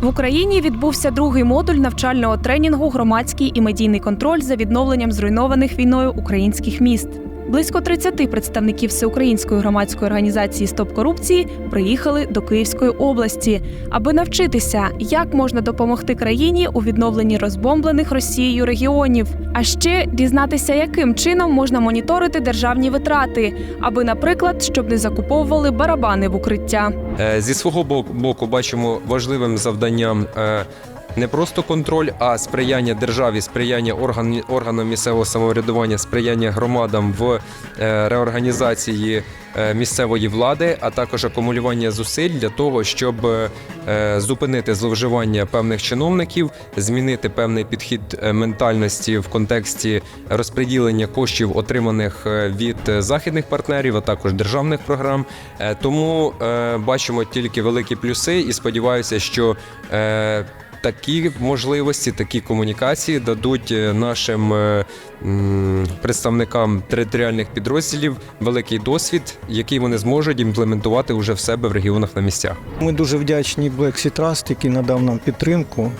В Україні відбувся другий модуль навчального тренінгу Громадський і медійний контроль за відновленням зруйнованих війною українських міст. Близько 30 представників всеукраїнської громадської організації Стоп корупції приїхали до Київської області, аби навчитися, як можна допомогти країні у відновленні розбомблених Росією регіонів, а ще дізнатися, яким чином можна моніторити державні витрати, аби, наприклад, щоб не закуповували барабани в укриття. Е, Зі свого бок- боку бачимо важливим завданням е, не просто контроль, а сприяння державі, сприяння орган, органам місцевого самоврядування, сприяння громадам в е, реорганізації е, місцевої влади, а також акумулювання зусиль для того, щоб е, зупинити зловживання певних чиновників, змінити певний підхід ментальності в контексті розподілення коштів, отриманих від західних партнерів, а також державних програм. Тому бачимо тільки великі плюси і сподіваюся, що такі можливості, такі комунікації дадуть е, нашим е, представникам територіальних підрозділів великий досвід, який вони зможуть імплементувати уже в себе в регіонах на місцях. Ми дуже вдячні Black Sea Trust, який надав нам підтримку.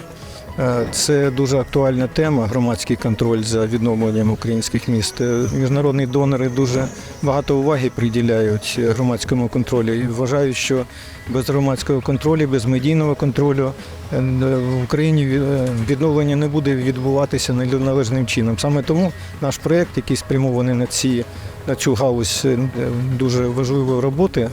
Е, Це дуже актуальна тема громадський контроль за відновленням українських міст. Е, Міжнародні донори дуже багато уваги приділяють громадському контролю і вважають, що без громадського контролю, без медійного контролю е, в Україні відновлення не буде відбуватися належним чином. Саме тому наш проєкт, який спрямований на ці на цю галузь дуже важливої роботи.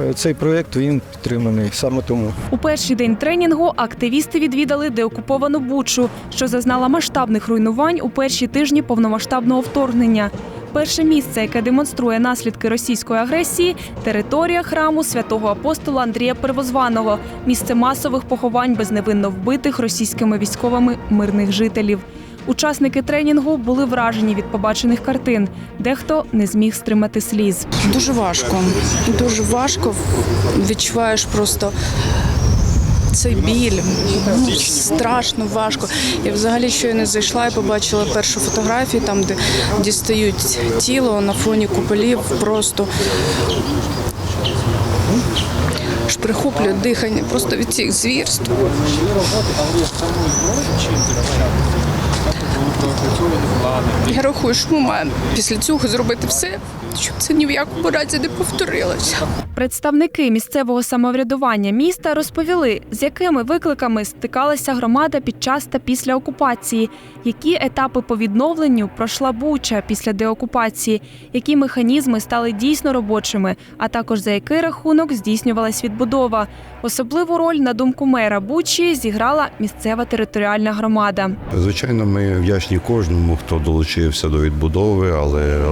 Е, Цей проєкт він підтриманий саме тому. У перший день тренінгу активісти відвідали деокуповану Бучу, що зазнала масштабних руйнувань у перші тижні повномасштабного вторгнення. Перше місце, яке демонструє наслідки російської агресії, територія храму святого апостола Андрія Первозваного, місце масових поховань безневинно вбитих російськими військовими мирних жителів. Учасники тренінгу були вражені від побачених картин. Дехто не зміг стримати сліз. Дуже важко. Дуже важко. Відчуваєш просто цей біль. Ну, страшно важко. Я взагалі щойно зайшла і побачила першу фотографію, там, де дістають тіло на фоні куполів. Просто аж прихоплює дихання просто від цих звірств. Я рахую, що ми маємо після цього зробити все, щоб це ні в якому разі не повторилося. Представники місцевого самоврядування міста розповіли, з якими викликами стикалася громада під час та після окупації, які етапи по відновленню пройшла Буча після деокупації, які механізми стали дійсно робочими, а також за який рахунок здійснювалась відбудова. Особливу роль, на думку мера Бучі, зіграла місцева територіальна громада. Звичайно, ми вдячні кожному, хто долучився до відбудови, але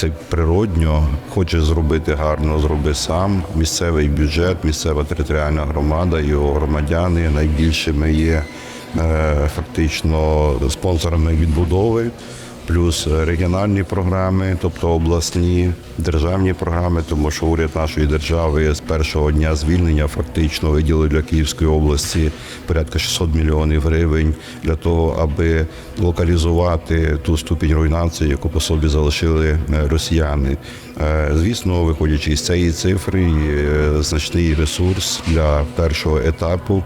це природньо. Хоче зробити гарно, зроби сам. Місцевий бюджет, місцева територіальна громада, його громадяни найбільшими є е, фактично спонсорами відбудови. Плюс регіональні програми, тобто обласні державні програми, тому що уряд нашої держави з першого дня звільнення фактично виділив для Київської області порядка 600 мільйонів гривень для того, аби локалізувати ту ступінь руйнації, яку по собі залишили е, росіяни. Е, Звісно, виходячи з цієї цифри, е, значний ресурс для першого етапу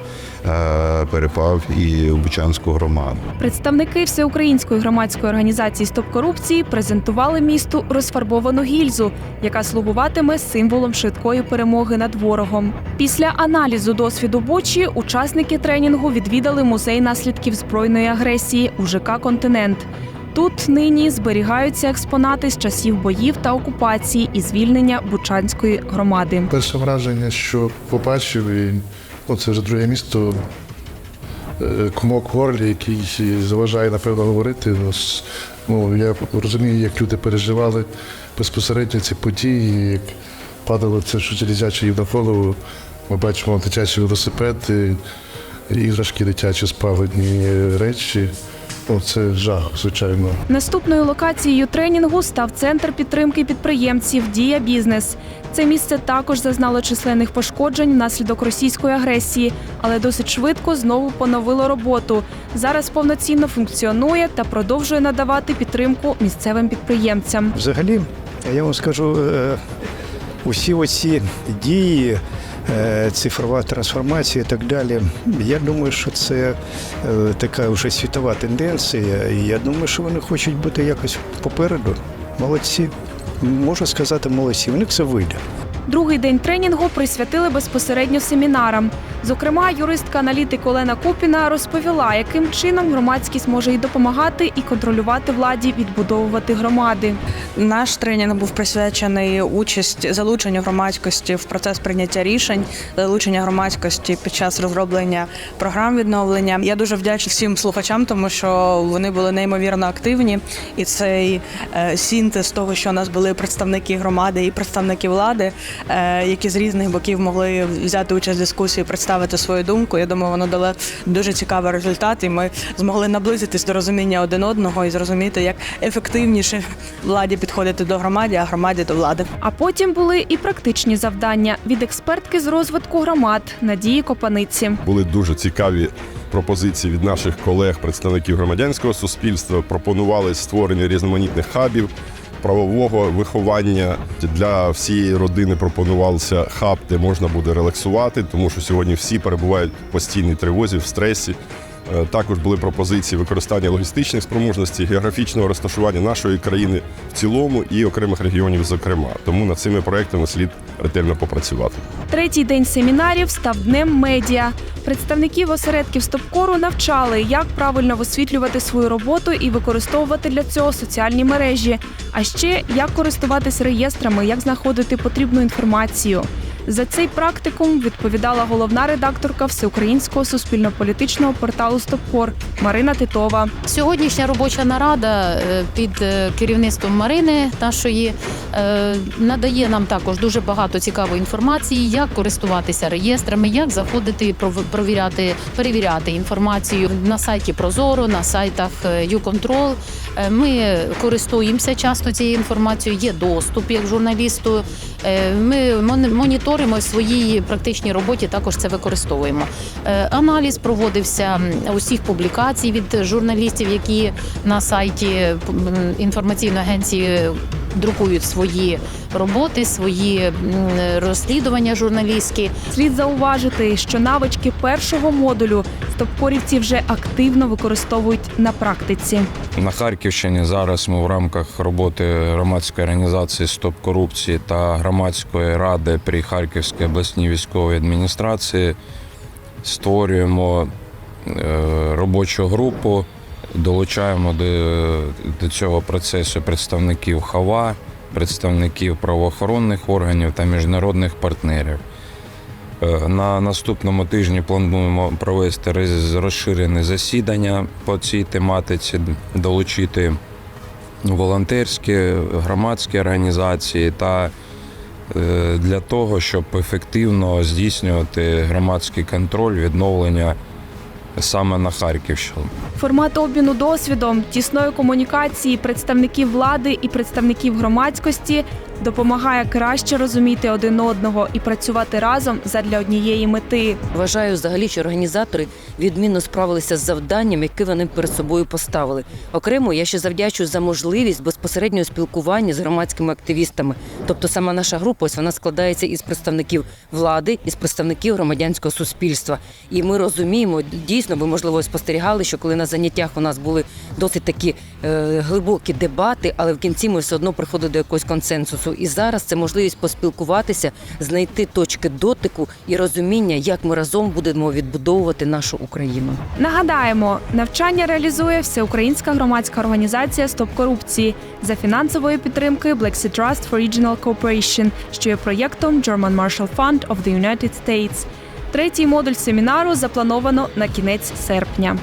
е, перепав і Бучанську громаду. Представники всеукраїнської громадської організації Стоп корупції презентували місту розфарбовану гільзу, яка слугуватиме символом швидкої перемоги над ворогом. Після аналізу досвіду Бучі учасники тренінгу відвідали музей наслідків збройної агресії у ЖК Континент. Тут нині зберігаються експонати з часів боїв та окупації і звільнення Бучанської громади. Перше враження, що побачив, і ну, це вже друге місто, е, комок горлі, який заважає, напевно, говорити. Ну, я розумію, як люди переживали безпосередньо ці події, як падало це що залізяче їм на голову. Ми бачимо дитячі велосипеди, іграшки дитячі спалені речі. Ну, це жах, звичайно. Наступною локацією тренінгу став центр підтримки підприємців Дія Бізнес. Це місце також зазнало численних пошкоджень внаслідок російської агресії, але досить швидко знову поновило роботу. Зараз повноцінно функціонує та продовжує надавати підтримку місцевим підприємцям. Взагалі, я вам скажу, е, усі оці дії цифрова трансформація і так далі. Я думаю, що це е, така вже світова тенденція, і я думаю, що вони хочуть бути якось попереду. Молодці. Можу сказати, молодці. У них це вийде. Другий день тренінгу присвятили безпосередньо семінарам. Зокрема, юристка-аналітик Олена Купіна розповіла, яким чином громадськість може і допомагати, і контролювати владі відбудовувати громади. Наш тренінг був присвячений участь залученню громадськості в процес прийняття рішень, залучення громадськості під час розроблення програм відновлення. Я дуже вдячна всім слухачам, тому що вони були неймовірно активні, і цей е, синтез того, що у нас були представники громади і представники влади, е, які з різних боків могли взяти участь в дискусії, представити свою думку. Я думаю, воно дало дуже цікавий результат, і ми змогли наблизитись до розуміння один одного і зрозуміти, як ефективніше владі підходити до громади, а громаді до влади. А потім були і практичні завдання від експертки з розвитку громад Надії Копаниці. Були дуже цікаві пропозиції від наших колег, представників громадянського суспільства. Пропонували створення різноманітних хабів. Правового виховання для всієї родини пропонувався хаб, де можна буде релаксувати, тому що сьогодні всі перебувають в постійній тривозі, в стресі. Е, Також були пропозиції використання логістичних спроможностей, географічного розташування нашої країни в цілому і окремих регіонів, зокрема. Тому над цими проектами слід ретельно попрацювати. Третій день семінарів став днем медіа. Представників осередків стопкору навчали, як правильно висвітлювати свою роботу і використовувати для цього соціальні мережі, а ще як користуватись реєстрами, як знаходити потрібну інформацію. За цей практикум відповідала головна редакторка всеукраїнського суспільно-політичного порталу Стопкор Марина Титова. Сьогоднішня робоча нарада е, під е, керівництвом Марини нашої е, надає нам також дуже багато цікавої інформації, як користуватися реєстрами, як заходити пров- провіряти, перевіряти інформацію на сайті Прозоро, на сайтах. Е, Ми користуємося часто цією інформацією, є доступ як журналісту. Ми мон- моніторимо в своїй практичній роботі, також це використовуємо. Е, Аналіз проводився усіх публікацій від журналістів, які на сайті інформаційної агенції друкують свої роботи, свої розслідування журналістські. Слід зауважити, що навички першого модулю стопкорівці вже активно використовують на практиці. На Харківщині зараз ми в рамках роботи громадської організації Стоп корупції та громадської ради при Харківській обласній військовій адміністрації створюємо е, робочу групу, долучаємо до, до цього процесу представників ХАВА, представників правоохоронних органів та міжнародних партнерів. Е, На наступному тижні плануємо провести розширене засідання по цій тематиці, долучити волонтерські громадські організації та е, для того, щоб ефективно здійснювати громадський контроль відновлення саме на Харківщині. Формат обміну досвідом, тісної комунікації представників влади і представників громадськості допомагає краще розуміти один одного і працювати разом задля однієї мети. Вважаю взагалі, що організатори відмінно справилися з завданням, яке вони перед собою поставили. Окремо я ще завдячую за можливість безпосереднього спілкування з громадськими активістами. Тобто сама наша група ось вона складається із представників влади, із представників громадянського суспільства. І ми розуміємо, дійсно, ви можливо спостерігали, що коли на заняттях у нас були досить такі е, глибокі дебати, але в кінці ми все одно приходили до якогось консенсусу. І зараз це можливість поспілкуватися, знайти точки дотику і розуміння, як ми разом будемо відбудовувати нашу Україну. Нагадаємо, навчання реалізує всеукраїнська громадська організація Стоп корупції за фінансової підтримки Black Sea Trust for Regional Cooperation, що є проєктом German Marshall Fund of the United States. Третій модуль семінару заплановано на кінець серпня.